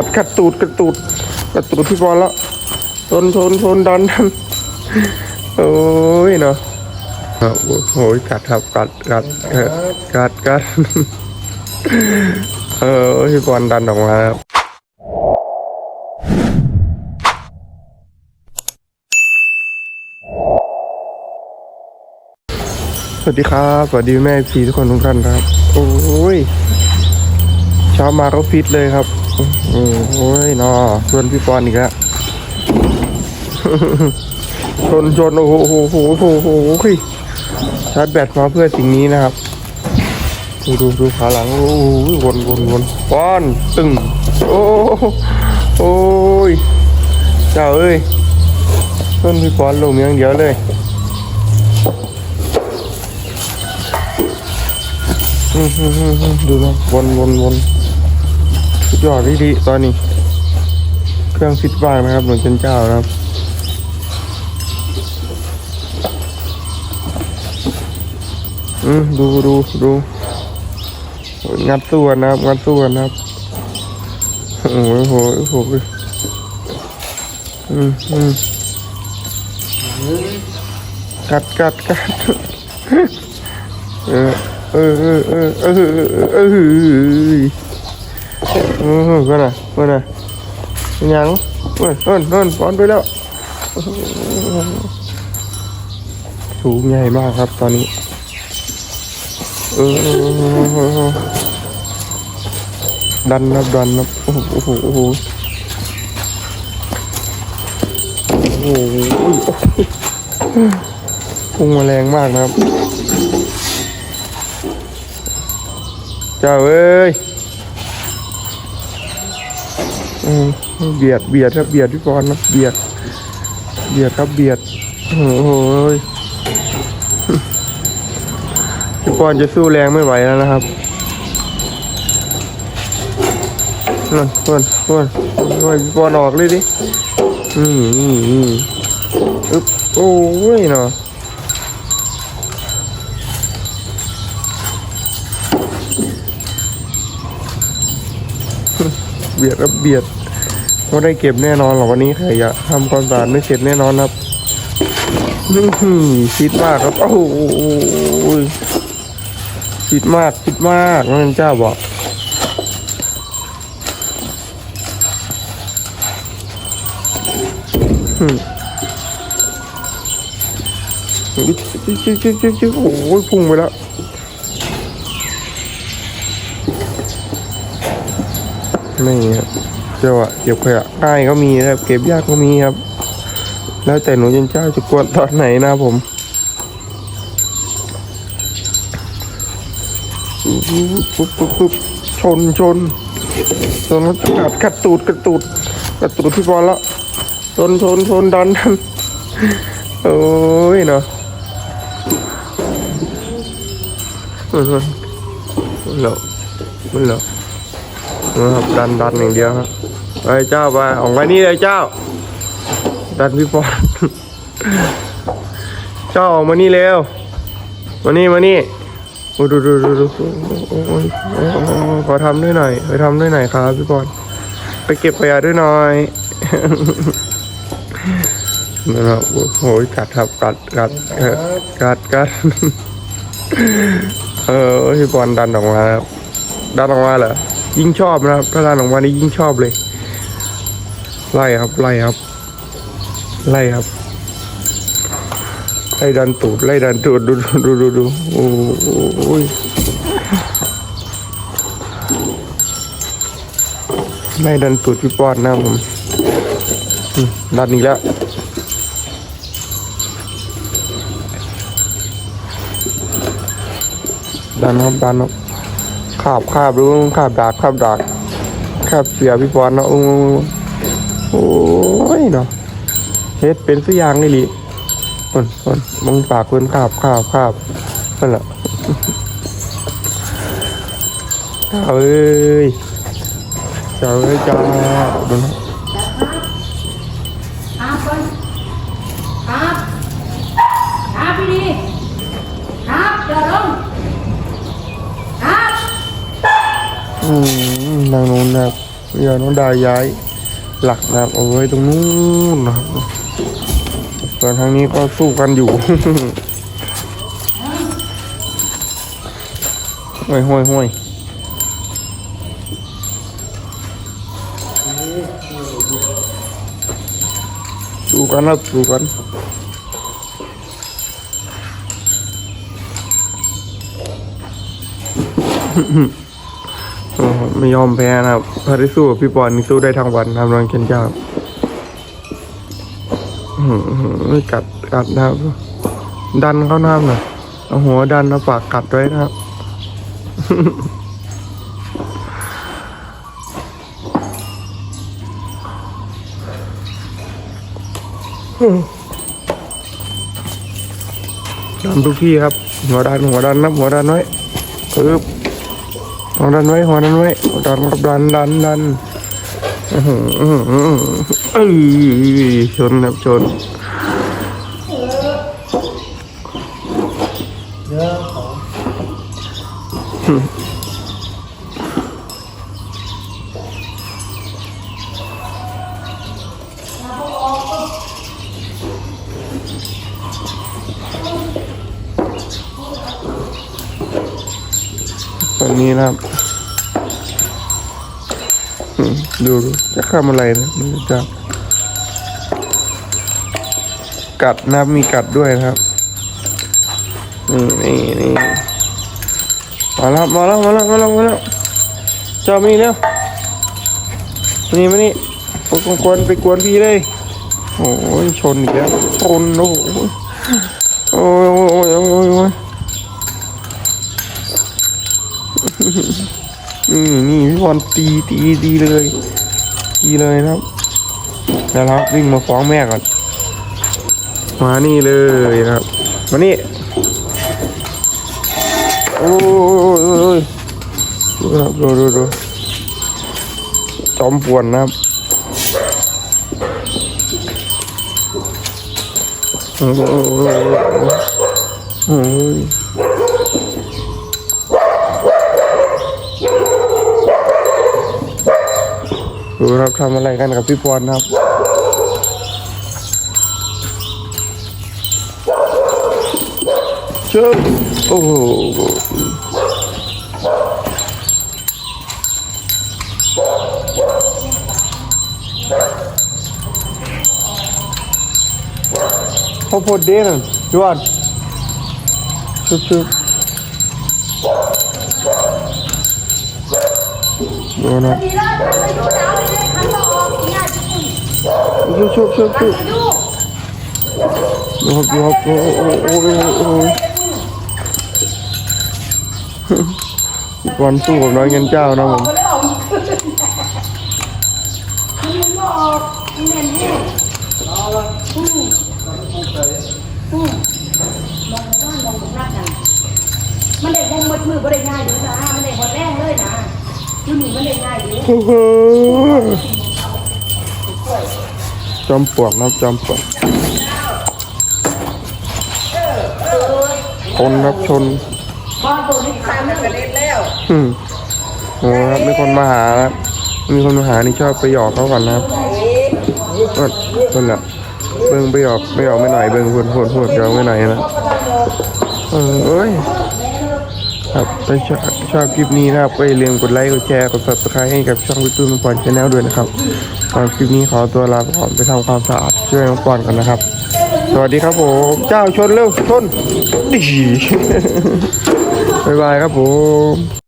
กัดกัดตูดกัดตูดกัดตูดพี่บอลแล้วชนชนชนดันดันโอ้ยเนาะครับโอ้โหกัดครับกัดกัดกัดกัดเออพี่บอลดันออกมาครับสวัสดีครับ สวัสดีแม่พีทุกคนทุกท่านครับ โอ้ยเช้ามาก็ฟิตเลยครับ โอ้ยนอชวนพี่ปอนอีกแล้วชนชนโอ้โหโอ้โหโอ้โหโอ้โหชาร์จแบตมาเพื่อสิ่งนี้นะครับ ดูดูดูขาหลัง โอ้โหวนวนวนปอนตึงโอ้โอ้ยเจ้าเอ้ยต้นพี่ปอนลงอย่างเดียวเลยดูนะวนวนวน สุดยอดดีดีตอนนี้ เครื่องฟิตบ้างนะครับหนุนเจนเจ้านะครับอืมดูดูดูงัดส่วนนะครับงัดส่วนนะครับโอ้โหโอ้โหอืมอืมกัดกัดกัดเออเออเออเออเออ ออเออเออเออเพื่อนอะเพื่อนอะยังเพื่อนเพื่อนเพื่อนป้อนไปแล้วสูงใหญ่มากครับตอนนี้ เออดันนะดันนะโอ้โหโอ้โหโอ้โหโอ้โหพุ่งมาแรงมากนะครับ เจ้าเอ้ย เบียดเบียดครับเบียดพี่กรณ์นะเบียด เบียดครับเบียดโอ้โหพี่กรณ์จะสู้แรงไม่ไหวแล้วนะครับนั่นเพื่อนเพื่อนเพื่อนพี่กรณ์ออกเลยดิอืมอืมอืมอึ๊บโอ้ยเนาะ เบียดครับเบียดไม่ได้เก็บแน่นอนหรอกวันนี้ใครอยากทำความสะอาดไม่เสร็จแน่นอนครับอื้อหือฟิตมากครับโอ้โหฟิตมากฟิตมากนั่นเจ้าบอกอืมจิ๊กจิ๊กจิ๊กจิ๊กจิ๊โอ้โหพุ่งไปแล้ว ไม่ครับเจ้าอะเก็บขยะง่ายก็มีนะครับเก็บยากก็มีครับ แล้วแต่หนูยันเจ้าจะกวนตอนไหนนะผมปุ๊บปุ๊บปุ๊บชนชนชนแล้วกัดกัดตูดกัดตูดกัดตูดพี่บอลล้วชนชนชนดันดันโอ้ยเนาะมันมันมันเหลอมันเหลอ นะครับดันดันอย่างเดียวครับไปเจ้าไปออกมานี่เลยเจ้า ดันพี่ปอนเจ้าออกมานี่เร็วมานี่มานี่โอ้ดูดูดูดูขอทำด้วยหน่อยขอทำด้วยหน่อยครับพี่ปอนไปเก็บขยะด้วยหน่อยนะครับโอ้โหกัดครับกัดกัดกัดกัดเออพี่ปอนดันออกมาครับดันออกมาเหรอ ยิ่งชอบนะครับถ้าดันออกมานี่ยิ่งชอบเลย ไล่ครับ ไล่ครับ ไล่ครับ ไล่ดันตูดไล่ดันตูดดูดูดูดูโอ้โหไล่ดันตูดพี่ปอนนะผมอืมดันอีกแล้วดันครับดันครับ ขาบขาบรู้ขาบดากขาบดากขาบเสียพี่ปอนเนาะโอ้โอ้ยเนาะเฮ็ดเป็นสักอย่างนี่ลิคนคนมึงปากคนขาบขาบขาบนั่นละเจ้าเอ้ยเจ้าเอ้ยจ้าดูนะ ครับคนครับครับพี่ดีครับเดี๋ยวลง ครับอืมนางนู้นนะครับเดี๋ยวน้องดาย้ายหลักนะครับเอาไว้ตรงนู้นนะครับส่วนทางนี้ก็สู้กันอยู่ห้วยห้วยห้วยสู้กันครับสู้กันอ้โห ไม่ยอมแพ้นะครับพาได้สู้กับพี่ปอนนี่สู้ได้ทั้งวันนะครับน้องเคนจ้าอื้อหือกัดกัดนะครับ ดันเข้าน้ำหน่อยเอาหัวดันเอาปากกัดไว้นะครับดันทุกที่ครับ หัวดันหัวดันนะหัวดันไว้ปึ๊บ หัวดันไว้หัวดันไว้ดันดันดันดันอื้อหืออือหืออชนครับชนเยอะของ ตอนนี้นะครับดูดูจะทำอะไรนะมันจะกัดนะมีกัดด้วยนะครับอืมนี่นี่มาแล้วมาแล้วมาแล้วมาแล้วมาแล้วเจ้ามีแล้วนี่มานี่ไปกวนไปกวนพี่เลยโอ้ยชนอีกแล้วชนโอ้โหโอ้ยโอ้ยโอ้ย นี่นี่พี่บอลตีตีตีเลยตีเลยนะครับแล้วครับวิ่งมาฟ้องแม่ก่อน มานี่เลยนะครับ มานี่โอ้ยโอ้ยดูครับดูดูดูจอมป่วนนะครับโอ้ย ดูครับทำอะไรกันกับพี่ปอนครับ เชิญโอ้โหข้าวโพดเด่นยวนชุบชุบดูนะ ดีแล้วทำไปดูดาวยทำต่อออกง่ายจุ๊บชุบชุบชุบชุบดูดูครับดูครับโอ้โหโอ้โหโอ้โหโอ้โหพี่อนสู้กับน้อยเงินเจ้านะผมมันออกขึ้นมันก็ออกเน่นแน่อืมอืมองว่ามองของรักกันมันได้มองมืดมือบ่ได้ง่ายอยู่นะมันได้ โอ้โหจอมปลวกนะครับจอมปลวกชนครับชนพอตัวนี้ตามเรื่องเล่นแล้วอืมโอ้ครับมีคนมาหาครับมีคนมาหานี่ชอบไปหยอกเขาก่อนนะครับก็คนละเบิ่งไปหยอกไปหยอกไม่หน่อยเบิ่งพูดพูดพูดหยอกไม่หน่อยนะเออเอ้ย ครับถ้าชอบชอบคลิปนี้นะครับก็อย่าลืมกดไลค์กดแชร์กด subscribe ให้กับช่องวิตูมังกรชาแนลด้วยนะครับตอนคลิปนี้ขอตัวลาไปก่อนไปทำความสะอาดช่วยมังกรกันนะครับ สวัสดีครับผมเจ้าชนเร็วชนดีบ๊ายบายครับผม